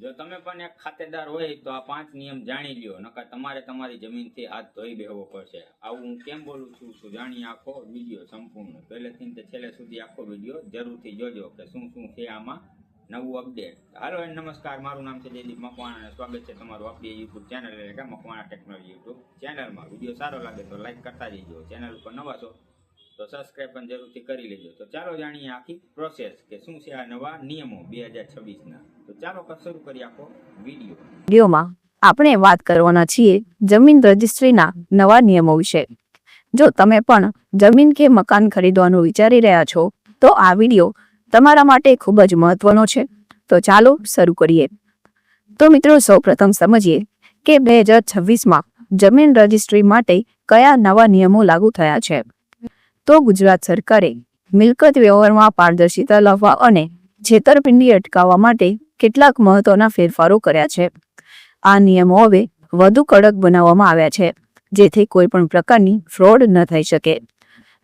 જો તમે પણ એક ખાતેદાર હોય તો આ પાંચ નિયમ જાણી લ્યો, નકર તમારે તમારી જમીનથી હાથ ધોઈ બેહવો પડશે. આવું હું કેમ બોલું છું? શું જાણી આખો વીડિયો સંપૂર્ણ? પહેલેથી તે છેલ્લે સુધી આખો વીડિયો જરૂરથી જોજો કે શું શું છે આમાં નવું અપડેટ હાલો નમસ્કાર, મારું નામ છે જયદીપ મકવાણા અને સ્વાગત છે તમારું આપણી યુટ્યુબ ચેનલ એટલે કે મકવાણા ટેકનોલોજી યુટ્યુબ ચેનલમાં વીડિયો સારો લાગે તો લાઇક કરતા જઈજો ચેનલ ઉપર નવા છો તો સબસ્ક્રાઈબ પણ જરૂરથી કરી લેજો. તો ચાલો જાણીએ આખી પ્રોસેસ કે શું છે આ નવા નિયમો બે હજાર છવ્વીસના. તો ચાલો શરૂ કરી આખો વીડિયો વિડીયોમાં આપણે વાત કરવાના છીએ જમીન રજિસ્ટ્રીના નવા નિયમો વિશે. જો તમે પણ જમીન કે મકાન ખરીદવાનું વિચારી રહ્યા છો, તો આ વીડિયો તમારા માટે ખૂબ જ મહત્વનો છે. તો ચાલો શરૂ કરીએ. તો મિત્રો સૌપ્રથમ સમજીએ કે બે હજાર છવ્વીસમાં જમીન રજિસ્ટ્રી માટે કયા નવા નિયમો લાગુ થયા છે. તો ગુજરાત સરકારે મિલકત વ્યવહારમાં પારદર્શિતા લાવવા અને છેતરપિંડી અટકાવવા માટે કેટલાક મહત્વના ફેરફારો કર્યા છે. આ નિયમો હવે વધુ કડક બનાવવામાં આવ્યા છે, જેથી કોઈ પણ પ્રકારની ફ્રોડ ન થઈ શકે.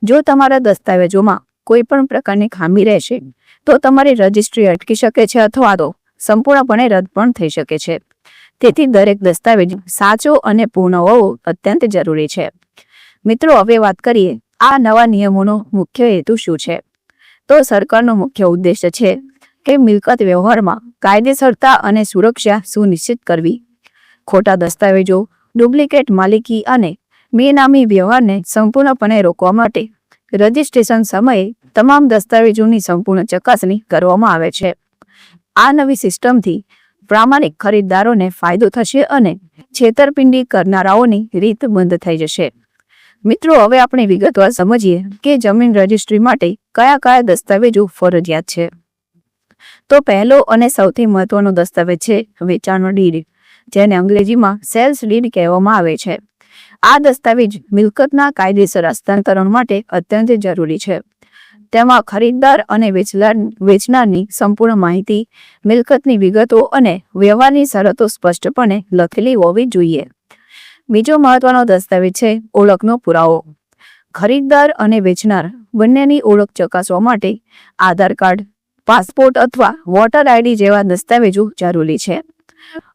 જો તમારા દસ્તાવેજોમાં કોઈ પણ પ્રકારની ખામી રહેશે, તો તમારી રજિસ્ટ્રી અટકી શકે છે અથવા તો સંપૂર્ણપણે રદ પણ થઈ શકે છે. તેથી દરેક દસ્તાવેજ સાચો અને પૂર્ણ હોવો અત્યંત જરૂરી છે. મિત્રો, હવે વાત કરીએ આ નવા નિયમોનો મુખ્ય હેતુ શું છે? તો સરકારનો મુખ્ય ઉદ્દેશ્ય છે કે મિલકત વ્યવહારમાં કાયદેસરતા અને સુરક્ષા સુનિશ્ચિત કરવી. ખોટા દસ્તાવેજો, ડુપ્લિકેટ માલિકી અને બેનામી વ્યવહારને સંપૂર્ણપણે રોકવા માટે રજિસ્ટ્રેશન સમયે તમામ દસ્તાવેજોની સંપૂર્ણ ચકાસણી કરવામાં આવે છે. આ નવી સિસ્ટમથી પ્રામાણિક ખરીદદારોને ફાયદો થશે અને છેતરપિંડી કરનારાઓની રીત બંધ થઈ જશે. મિત્રો, હવે આપણે વિગતવાર સમજીએ કે જમીન રજિસ્ટ્રી માટે કયા કયા દસ્તાવેજો ફરજિયાત છે. તો પહેલો અને સૌથી મહત્વનો દસ્તાવેજ છે વેચાણનો ડીડ, જેને અંગ્રેજીમાં સેલ્સ ડીડ કહેવામાં આવે છે. આ દસ્તાવેજ મિલકતના કાયદેસર હસ્તાંતરણ માટે અત્યંત જરૂરી છે. તેમાં ખરીદદાર અને વેચનાર વેચનારની સંપૂર્ણ માહિતી, મિલકતની વિગતો અને વ્યવહારની શરતો સ્પષ્ટપણે લખેલી હોવી જોઈએ. બીજો મહત્વનો દસ્તાવેજ છે ઓળખનો પુરાવો. ખરીદદાર અને વેચનાર બંનેની ઓળખ ચકાસવા માટે આધાર કાર્ડ, પાસપોર્ટ અથવા વોટર આઈડી જેવા દસ્તાવેજો જરૂરી છે.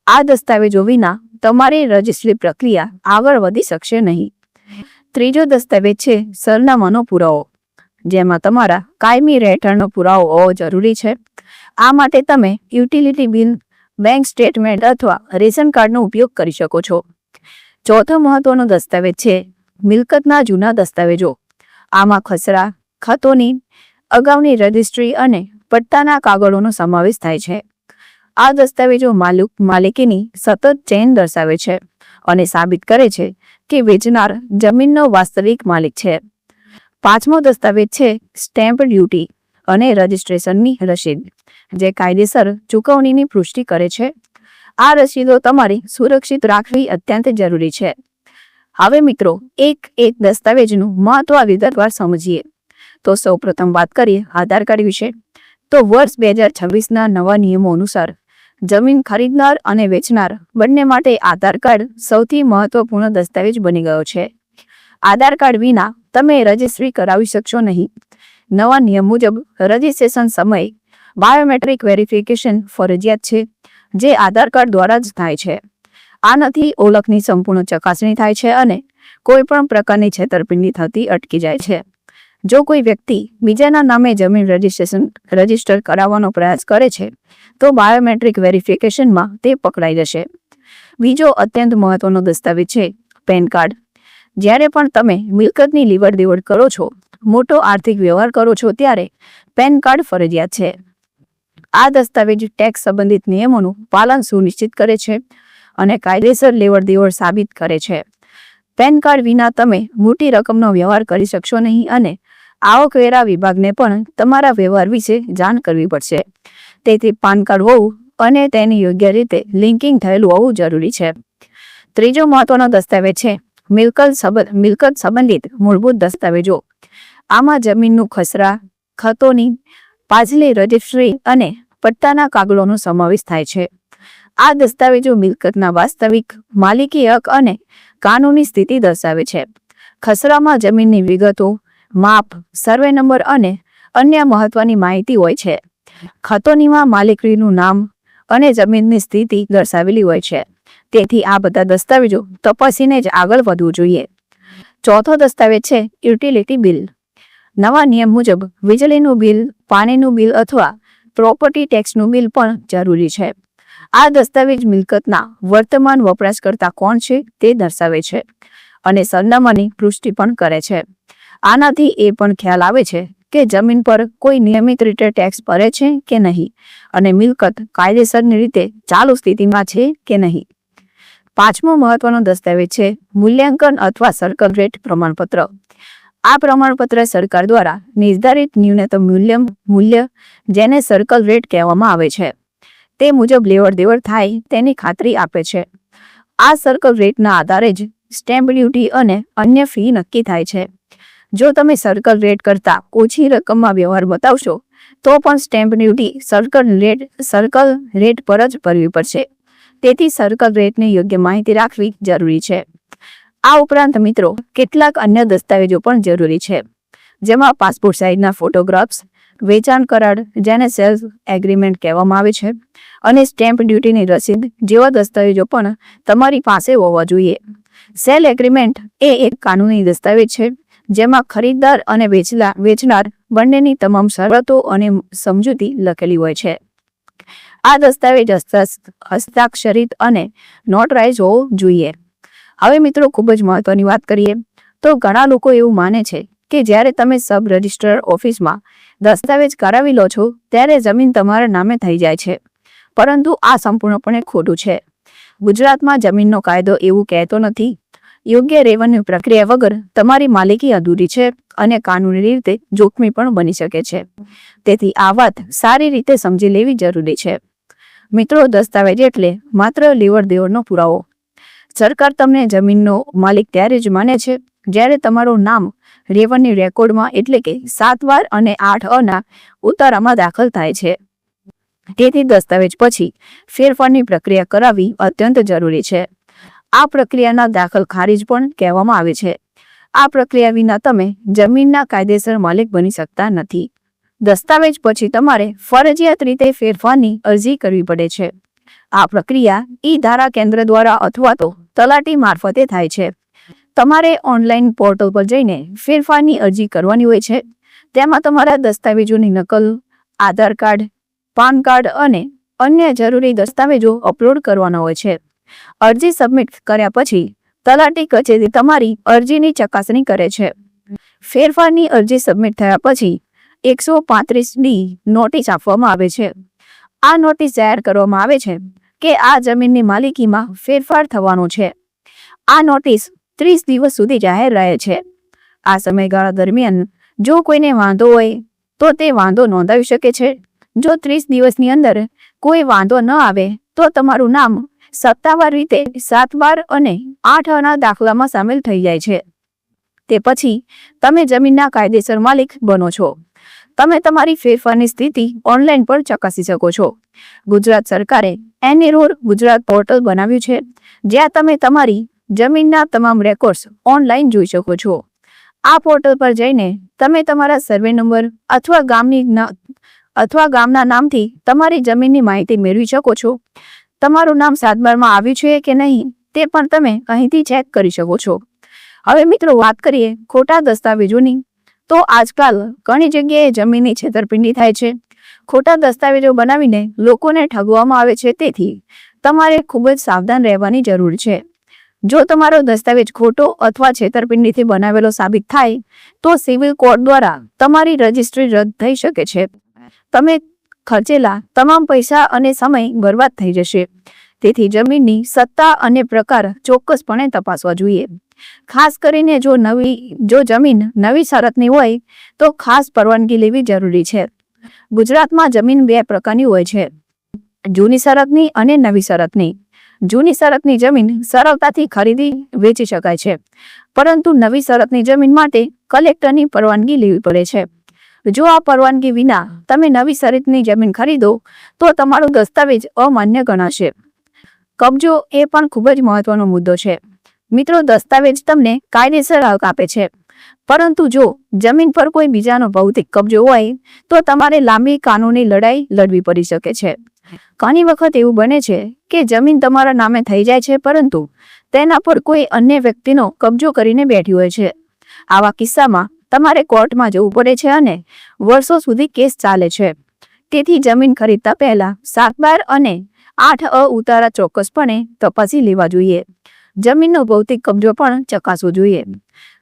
આ દસ્તાવેજો વિના તમારી રજિસ્ટ્રી પ્રક્રિયા આગળ વધી શકશે નહીં. ત્રીજો દસ્તાવેજ છે સરનામાનો પુરાવો. જેમાં તમારા કાયમી રહેઠાણનો પુરાવો હોવો જરૂરી છે. આ માટે તમે યુટિલિટી બિલ, બેંક સ્ટેટમેન્ટ અથવા રેશન કાર્ડનો ઉપયોગ કરી શકો છો. ચોથો મહત્વનો દસ્તાવેજ છે મિલકતના જૂના દસ્તાવેજો. આમાં ખસરા, ખાતોની, અગાઉની રજિસ્ટ્રી અને પટ્ટાના કાગળોનો સમાવેશ થાય છે. આ દસ્તાવેજો માલિક, માલિકીની સતત ચેન દર્શાવે છે અને સાબિત કરે છે કે વેચનાર જમીનનો વાસ્તવિક માલિક છે. પાંચમો દસ્તાવેજ છે સ્ટેમ્પ ડ્યુટી અને રજિસ્ટ્રેશનની રસીદ જે કાયદેસર ચૂકવણીની પુષ્ટિ કરે છે. આ રસીદો તમારે સુરક્ષિત રાખવી અત્યંત જરૂરી છે. હવે મિત્રો, એક એક દસ્તાવેજનું મહત્વ વિગતવાર સમજીએ. તો સૌપ્રથમ વાત કરીએ આધાર કાર્ડ વિશે. તો વર્ષ બે હજાર છવ્વીસના નવા નિયમો અનુસાર જમીન ખરીદનાર અને વેચનાર બંને માટે આધાર કાર્ડ સૌથી મહત્વપૂર્ણ દસ્તાવેજ બની ગયો છે. આધાર કાર્ડ વિના તમે રજિસ્ટ્રી કરાવી શકશો નહીં. નવા નિયમ મુજબ રજિસ્ટ્રેશન સમયે બાયોમેટ્રિક વેરિફિકેશન ફરજિયાત છે. જે આધાર કાર્ડ દ્વારા જ થાય છે. આનાથી ઓળખની સંપૂર્ણ ચકાસણી થાય છે અને કોઈ પણ પ્રકારની છેતરપિંડી થતી અટકી જાય છે. જો કોઈ વ્યક્તિ બીજાના નામે જમીન રજીસ્ટ્રેશન, રજિસ્ટર કરાવવાનો પ્રયાસ કરે છે, તો બાયોમેટ્રિક વેરિફિકેશનમાં તે પકડાઈ જશે. બીજો અત્યંત મહત્વનો દસ્તાવેજ છે પેન કાર્ડ. જ્યારે પણ તમે મિલકતની લીવડ દેવડ કરો છો, મોટો આર્થિક વ્યવહાર કરો છો, ત્યારે પેન કાર્ડ ફરજિયાત છે. આ દસ્તાવેજ ટેક્સ સંબંધિત નિયમોનું પાલન સુનિશ્ચિત કરે છે અને કાયદેસર લેવડ દેવડ સાબિત કરે છે. પેન કાર્ડ વિના તમે મોટી રકમનો વ્યવહાર કરી શકશો નહીં અને આવકવેરા વિભાગને પણ તમારા વ્યવહાર વિશે જાણ કરવી પડશે. તેથી પાન કાર્ડ હોવું અને તેની યોગ્ય રીતે લિંકિંગ થયેલું હોવું જરૂરી છે. ત્રીજો મહત્વનો દસ્તાવેજ છે મિલકત સંબંધ મિલકત સંબંધિત મૂળભૂત દસ્તાવેજો. આમાં જમીનનું ખસરા, ખતોની પાછલી રજિસ્ટ્રી અને પટ્ટાના કાગળોનો સમાવેશ થાય છે. આ દસ્તાવેજો મિલકતના વાસ્તવિક માલિકી હક અને કાનૂની સ્થિતિ દર્શાવે છે. ખસરામાં જમીનની વિગતો, માપ, સર્વે નંબર અને અન્ય મહત્વની માહિતી હોય છે. ખતોનીમાં માલિકીનું નામ અને જમીનની સ્થિતિ દર્શાવેલી હોય છે. તેથી આ બધા દસ્તાવેજો તપાસીને જ આગળ વધવું જોઈએ. ચોથો દસ્તાવેજ છે યુટિલિટી બિલ. નવા નિયમ મુજબ વીજળીનું બિલ, પાણીનું બિલ અથવા પ્રોપર્ટી ટેક્સનું બિલ પણ જરૂરી છે. આ દસ્તાવેજ મિલકતના વર્તમાન વપરાશકર્તા કોણ છે તે દર્શાવે છે અને સરનામાની પુષ્ટિ પણ કરે છે. આનાથી એ પણ ખ્યાલ આવે છે કે જમીન પર કોઈ નિયમિત રીતે ટેક્સ ભરે છે કે નહીં અને મિલકત કાયદેસરની રીતે ચાલુ સ્થિતિમાં છે કે નહીં. પાંચમો મહત્વનો દસ્તાવેજ છે મૂલ્યાંકન અથવા સર્કલ રેટ પ્રમાણપત્ર. આ પ્રમાણપત્ર સરકાર દ્વારા નિર્ધારિત ન્યૂનતમ મૂલ્ય મૂલ્ય જેને સર્કલ રેટ કહેવામાં આવે છે, તે મુજબ લેવડ દેવડ થાય તેની ખાતરી આપે છે. આ સર્કલ રેટના આધારે જ સ્ટેમ્પ ડ્યુટી અને અન્ય ફી નક્કી થાય છે. જો તમે સર્કલ રેટ કરતાં ઓછી રકમમાં વ્યવહાર બતાવશો, તો પણ stamp duty circle rate circle rate પર જ ભરવી પડશે. તેથી સર્કલ રેટની યોગ્ય માહિતી રાખવી જરૂરી છે. આ ઉપરાંત મિત્રો, કેટલાક અન્ય દસ્તાવેજો પણ જરૂરી છે, જેમાં પાસપોર્ટ સાઇઝના ફોટોગ્રાફ્સ, વેચાણ કરાર, જેને સેલ્સ એગ્રીમેન્ટ કહેવામાં આવે છે, અને સ્ટેમ્પ ડ્યુટીની રસીદ જેવા દસ્તાવેજો પણ તમારી પાસે હોવા જોઈએ. સેલ એગ્રીમેન્ટ એ એક કાનૂની દસ્તાવેજ છે, જેમાં ખરીદદાર અને વેચલા, વેચનાર બંનેની તમામ શરતો અને સમજૂતી લખેલી હોય છે. આ દસ્તાવેજ હસ્તાક્ષરિત અને નોટરાઇઝ હોવો જોઈએ. હવે મિત્રો ખૂબ જ મહત્વની વાત કરીએ તો ઘણા લોકો એવું માને છે કે જ્યારે તમે સબ રજિસ્ટ્રાર ઓફિસમાં દસ્તાવેજ કરાવી લો છો, ત્યારે જમીન તમારા નામે થઈ જાય છે. પરંતુ આ સંપૂર્ણપણે ખોટું છે. ગુજરાતમાં જમીનનો કાયદો એવું કહેતો નથી. યોગ્ય રેવન્યુ પ્રક્રિયા વગર તમારી માલિકી અધૂરી છે અને કાનૂની રીતે જોખમી પણ બની શકે છે. તેથી આ વાત સારી રીતે સમજી લેવી જરૂરી છે. મિત્રો, દસ્તાવેજ એટલે માત્ર લેવડ દેવડનો પુરાવો. સરકાર તમને જમીનનો માલિક ત્યારે જ માને છે, જ્યારે તમારું નામ રેવન્યુ રેકોર્ડમાં એટલે કે સાત વાર અને આઠ અના ઉતારામાં દાખલ થાય છે. તેથી દસ્તાવેજ પછી ફેરફારની પ્રક્રિયા કરાવવી અત્યંત જરૂરી છે. આ પ્રક્રિયાના દાખલ ખારીજ પણ કહેવામાં આવે છે. આ પ્રક્રિયા વિના તમે જમીનના કાયદેસર માલિક બની શકતા નથી. દસ્તાવેજ પછી તમારે ફરજિયાત રીતે ફેરફારની અરજી કરવી પડે છે. આ પ્રક્રિયા ઈ ધારા કેન્દ્ર દ્વારા અથવા તો તલાટી મારફતે થાય છે. તમારે ઓનલાઈન પોર્ટલ પર જઈને ફેરફારની અરજી કરવાની હોય છે. તેમાં તમારા દસ્તાવેજોની નકલ, આધાર કાર્ડ, પાન કાર્ડ અને અન્ય જરૂરી દસ્તાવેજો અપલોડ કરવાના હોય છે. અરજી સબમિટ કર્યા પછી તલાટી કચેરી તમારી અરજીની ચકાસણી કરે છે. ફેરફારની અરજી સબમિટ થયા પછી એકસો પાંત્રીસ ડી નોટિસ આપવામાં આવે છે. આ નોટિસ જાહેર કરવામાં આવે છે કે આ જમીનની માલિકીમાં ફેરફાર થવાનો છે. આ નોટિસ ત્રીસ દિવસ સુધી જાહેર રહે છે. આ સમયગાળા દરમિયાન જો કોઈને વાંધો હોય તો તે વાંધો નોંધાવી શકે છે. જો ત્રીસ દિવસની અંદર કોઈ વાંધો ન આવે તો તમારું નામ સત્તાવાર રીતે સાત બાર અને આઠ આના દાખલામાં સામેલ થઈ જાય છે. તે પછી તમે જમીનના કાયદેસર માલિક બનો છો. તમે તમારી ફેરફારની સ્થિતિ ઓનલાઈન પર ચકાસી શકો છો. ગુજરાત સરકારે એની રોડ ગુજરાત પોર્ટલ બનાવ્યું છે, જ્યાં તમે તમારી જમીનના તમામ રેકોર્ડ્સ ઓનલાઈન જોઈ શકો છો. આ પોર્ટલ પર જઈને તમે તમારા સર્વે નંબર અથવા ગામની અથવા ગામના નામથી તમારી જમીનની માહિતી મેળવી શકો છો. તમારું નામ સાતબારમાં આવ્યું છે કે નહીં તે પણ તમે અહીંથી ચેક કરી શકો છો. હવે મિત્રો વાત કરીએ ખોટા દસ્તાવેજોની તો આજકાલ ઘણી જગ્યાએ જમીનની છેતરપિંડી થાય છે. ખોટા દસ્તાવેજો બનાવીને લોકોને ઠગવામાં આવે છે, તેથી તમારે ખૂબ જ સાવધાન રહેવાની જરૂર છે. જો તમારો દસ્તાવેજ ખોટો અથવા છેતરપિંડીથી બનાવેલો સાબિત થાય, તો સિવિલ કોર્ટ દ્વારા તમારી રજિસ્ટ્રી રદ થઈ શકે છે. તમે ખર્ચેલા તમામ પૈસા અને સમય બરબાદ થઈ જશે. તેથી જમીનની સત્તા અને પ્રકાર ચોક્કસપણે તપાસવા જોઈએ. ખાસ કરીને જો નવી, જો જમીન નવી શરતની હોય, તો ખાસ પરવાનગી લેવી જરૂરી છે. ગુજરાતમાં જમીન બે પ્રકારની હોય છે. જૂની શરતની અને નવી શરતની. જૂની શરતની જમીન સરળતાથી ખરીદી વેચી શકાય છે. પરંતુ નવી શરતની જમીન માટે કલેક્ટરની પરવાનગી લેવી પડે છે. જો આ પરવાનગી વિના તમે નવી શરતની જમીન ખરીદો, તો તમારો દસ્તાવેજ અમાન્ય ગણાશે. કબજો એ પણ ખૂબ જ મહત્વનો મુદ્દો છે. મિત્રો દસ્તાવેજ તમને કાયદેસર હક આપે છે. પરંતુ જો જમીન પર કોઈ બીજાનો ભૌતિક કબજો હોય, તો તમારે લાંબી કાનૂની લડાઈ લડવી પડી શકે છે. ઘણી વખત એવું બને છે કે જમીન તમારા નામે થઈ જાય છે, પરંતુ તેના પર કોઈ અન્ય વ્યક્તિનો કબજો કરીને બેઠી હોય છે. આવા કિસ્સામાં તમારે કોર્ટમાં જવું પડે છે અને વર્ષો સુધી કેસ ચાલે છે. તેથી જમીન ખરીદતા પહેલા સાત બાર અને આઠ અ ઉતારા ચોક્કસપણે તપાસી લેવા જોઈએ. જમીનનો ભૌતિક કબજો પણ ચકાસવો જોઈએ.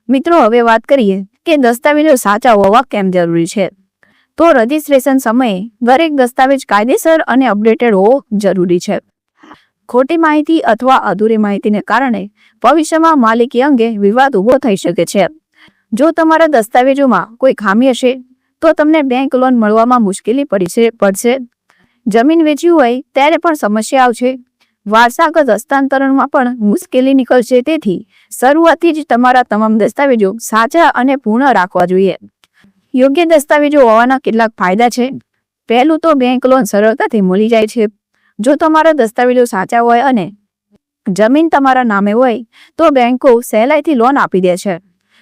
મિત્રો, હવે વાત કરીએ કે દસ્તાવેજો સાચા હોવા કેમ જરૂરી છે? તો રજિસ્ટ્રેશન સમયે દરેક દસ્તાવેજ કાયદેસર અને અપડેટેડ હોવો જરૂરી છે. ખોટી માહિતી અથવા અધૂરી માહિતીને કારણે ભવિષ્યમાં માલિકી અંગે વિવાદ ઊભો થઈ શકે છે. જો તમારા દસ્તાવેજોમાં કોઈ ખામી હશે, તો તમને બેંક લોન મળવામાં મુશ્કેલી પડી પડશે. જમીન વેચવી હોય ત્યારે પણ સમસ્યા આવશે. વારસાગત હસ્તાંતરણમાં પણ મુશ્કેલી નીકળશે તેથી શરૂઆતથી જ તમારા તમામ દસ્તાવેજો સાચા અને પૂર્ણ રાખવા જોઈએ. યોગ્ય દસ્તાવેજો હોવાના કેટલાક ફાયદા છે. પહેલું તો બેંક લોન સરળતાથી મળી જાય છે. જો તમારા દસ્તાવેજો સાચા હોય અને જમીન તમારા નામે હોય, તો બેંકો સહેલાઈથી લોન આપી દે છે.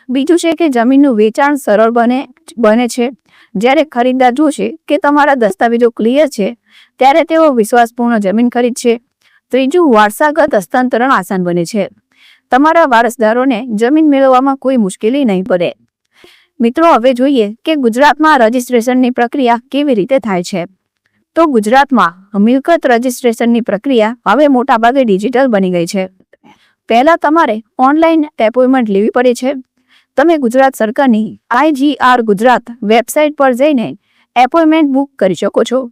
બીજું છે કે જમીનનું વેચાણ સરળ બને બને છે. જ્યારે ખરીદદાર જોશે કે તમારા દસ્તાવેજો ક્લિયર છે, ત્યારે તેઓ વિશ્વાસપૂર્ણ જમીન ખરીદશે. ત્રીજું, વારસાગત હસ્તાંતરણ આસાન બને છે. તમારા વારસદારોને જમીન મેળવવામાં કોઈ મુશ્કેલી નહીં પડે. મિત્રો, હવે જોઈએ કે ગુજરાતમાં રજિસ્ટ્રેશનની પ્રક્રિયા કેવી રીતે થાય છે. તો ગુજરાતમાં મિલકત રજિસ્ટ્રેશનની પ્રક્રિયા હવે મોટાભાગે ડિજિટલ બની ગઈ છે. પહેલા તમારે ઓનલાઈન એપોઇન્ટમેન્ટ લેવી પડે છે. તમે ગુજરાત સરકારની આઈજીઆર ગુજરાત વેબસાઇટ પર જઈને એપોઇન્ટમેન્ટ બુક કરી શકો છો.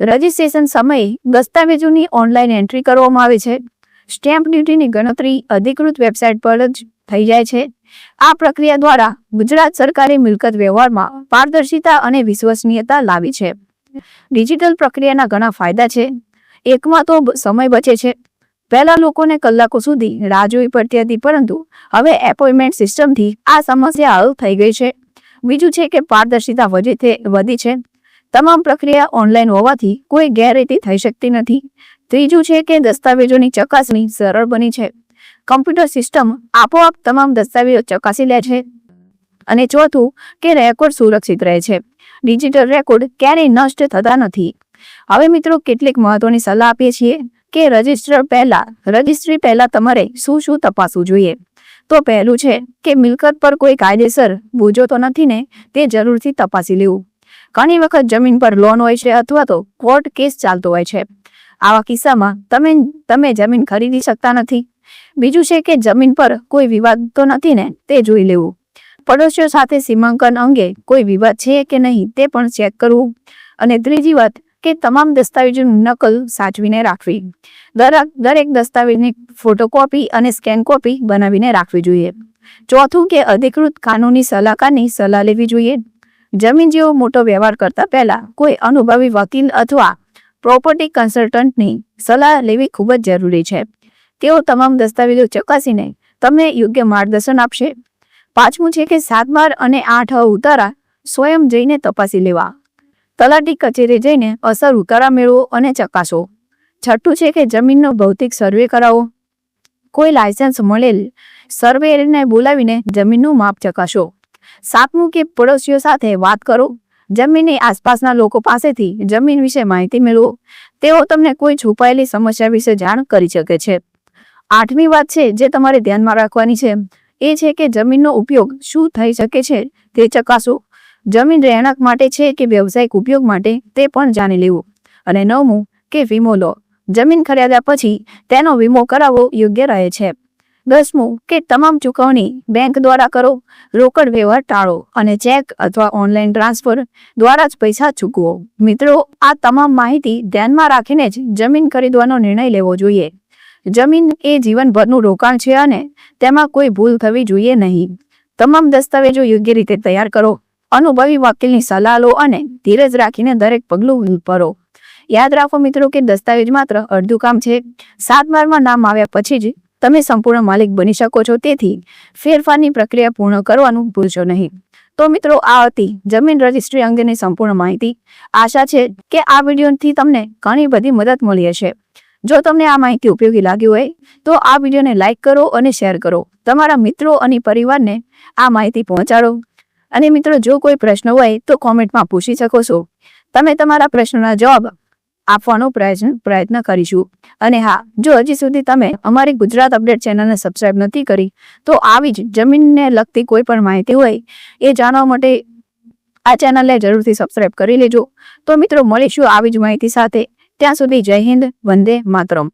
રજિસ્ટ્રેશન સમયે દસ્તાવેજોની ઓનલાઈન એન્ટ્રી કરવામાં આવે છે. સ્ટેમ્પ ડ્યુટીની ગણતરી અધિકૃત વેબસાઇટ પર જ થઈ જાય છે. આ પ્રક્રિયા દ્વારા ગુજરાત સરકારે મિલકત વ્યવહારમાં પારદર્શિતા અને વિશ્વસનીયતા લાવી છે. ડિજિટલ પ્રક્રિયાના ઘણા ફાયદા છે. એકમાં તો સમય બચે છે. પહેલા લોકોને કલાકો સુધી રાહ જોવી પડતી હતી, પરંતુ હવે એપોઇન્ટમેન્ટ સિસ્ટમથી આ સમસ્યા હલ થઈ ગઈ છે. બીજું છે કે પારદર્શિતા વધી છે તમામ પ્રક્રિયા ઓનલાઈન હોવાથી કોઈ ગેરરીતિ થઈ શકતી નથી. ત્રીજું છે કે દસ્તાવેજોની ચકાસણી સરળ બની છે. કમ્પ્યુટર સિસ્ટમ આપોઆપ તમામ દસ્તાવેજો ચકાસી લે છે. અને ચોથું કે રેકોર્ડ સુરક્ષિત રહે છે. ડિજિટલ રેકોર્ડ ક્યારેય નષ્ટ થતા નથી. હવે મિત્રો કેટલીક મહત્વની સલાહ આપીએ છીએ કે રજિસ્ટર પહેલા રજિસ્ટ્રી પહેલા તમારે શું શું તપાસવું જોઈએ. તો પહેલું છે કે મિલકત પર કોઈ કાયદેસર બોજો તો નથી ને તે જરૂરથી તપાસી લેવું. ઘણી વખત જમીન પર લોન હોય છે અથવા તો કોર્ટ કેસ ચાલતો હોય છે. આવા કિસ્સામાં તમે તમે જમીન ખરીદી શકતા નથી. બીજું છે કે જમીન પર કોઈ વિવાદ તો નથી ને, તે જોઈ લેવું. પડોશીઓ સાથે સીમાંકન અંગે કોઈ વિવાદ છે કે નહીં તે પણ ચેક કરવું. અને ત્રીજી વાત, કે તમામ દસ્તાવેજોની નકલ સાચવીને રાખવી. દરેક દરેક દસ્તાવેજની ફોટોકોપી અને સ્કેન કોપી બનાવીને રાખવી જોઈએ. ચોથું કે અધિકૃત કાનૂની સલાહકારની સલાહ લેવી જોઈએ. જમીન જેવો મોટો વ્યવહાર કરતા પહેલા કોઈ અનુભવી વકીલ અથવા પ્રોપર્ટી કન્સલ્ટન્ટની સલાહ લેવી ખૂબ જ જરૂરી છે. તેઓ તમામ દસ્તાવેજો ચકાસીને તમને યોગ્ય માર્ગદર્શન આપશે. પાંચમું છે કે સાત માર અને આઠ ઉતારા સ્વયં જઈને તપાસી લેવા. તલાટી કચેરી જઈને અસર ઉતારા મેળવો અને ચકાસો. છઠ્ઠું છે કે જમીનનો ભૌતિક સર્વે કરાવો. કોઈ લાયસન્સ મળેલ સર્વેને બોલાવીને જમીનનું માપ ચકાસો. સાતમું કે પડોશીઓ સાથે વાત કરો. જમીનની આસપાસના લોકો પાસેથી જમીન વિશે માહિતી મેળવો. તેઓ તમને કોઈ છુપાયેલી સમસ્યા વિશે જાણ કરી શકે છે. આઠમી વાત છે જે તમારે ધ્યાનમાં રાખવાની છે. એ છે કે જમીનનો ઉપયોગ શું થઈ શકે છે તે ચકાસો. જમીન રહેણાંક માટે છે કે વ્યવસાયિક ઉપયોગ માટે તે પણ જાણી લેવું. અને નવમું કે વીમો લો. જમીન ખરીદ્યા પછી તેનો વીમો કરાવવો યોગ્ય રહે છે. દસમું, કે તમામ ચૂકવણી બેંક દ્વારા કરો, રોકડ વ્યવહાર ટાળો અને ચેક અથવા ઓનલાઈન ટ્રાન્સફર દ્વારા જ પૈસા ચૂકવો. મિત્રો, આ તમામ માહિતી ધ્યાનમાં રાખીને જ જમીન ખરીદવાનો નિર્ણય લેવો જોઈએ. જમીન એ જીવનભરનું રોકાણ છે અને તેમાં કોઈ ભૂલ થવી જોઈએ નહીં. તમામ દસ્તાવેજો યોગ્ય રીતે તૈયાર કરો, અનુભવી વકીલની સલાહ લો અને ધીરજ રાખીને દરેક પગલું ભરો. યાદ રાખો મિત્રો, કે દસ્તાવેજ માત્ર અડધું કામ છે. સાત બારમાં નામ આવ્યા પછી જ તમે સંપૂર્ણ માલિક બની શકો છો. તેથી ફેરફારની પ્રક્રિયા પૂર્ણ કરવાનું ભૂલશો નહીં. તો મિત્રો, આ હતી જમીન રજિસ્ટ્રી અંગેની સંપૂર્ણ માહિતી. આશા છે કે આ વિડીયોથી તમને ઘણી બધી મદદ મળી હશે. જો તમને આ માહિતી ઉપયોગી લાગી હોય, તો આ વિડીયોને લાઇક કરો અને શેર કરો. તમારા મિત્રો અને પરિવારને આ માહિતી પહોંચાડો. અને મિત્રો, જો કોઈ પ્રશ્ન હોય, તો કોમેન્ટમાં પૂછી શકો છો. તમે તમારા પ્રશ્નોના જવાબ આપવાનો પ્રયત્ન પ્રયત્ન કરીશું. અને હા, જો હજી સુધી તમે અમારી ગુજરાત અપડેટ ચેનલને સબસ્ક્રાઇબ નથી કરી, તો આવી જ જમીનને લગતી કોઈ પણ માહિતી હોય, એ જાણવા માટે આ ચેનલને જરૂરથી સબસ્ક્રાઇબ કરી લેજો. તો મિત્રો, મળીશું આવી જ માહિતી સાથે. ત્યાં સુધી જય હિન્દ, વંદે માતરમ.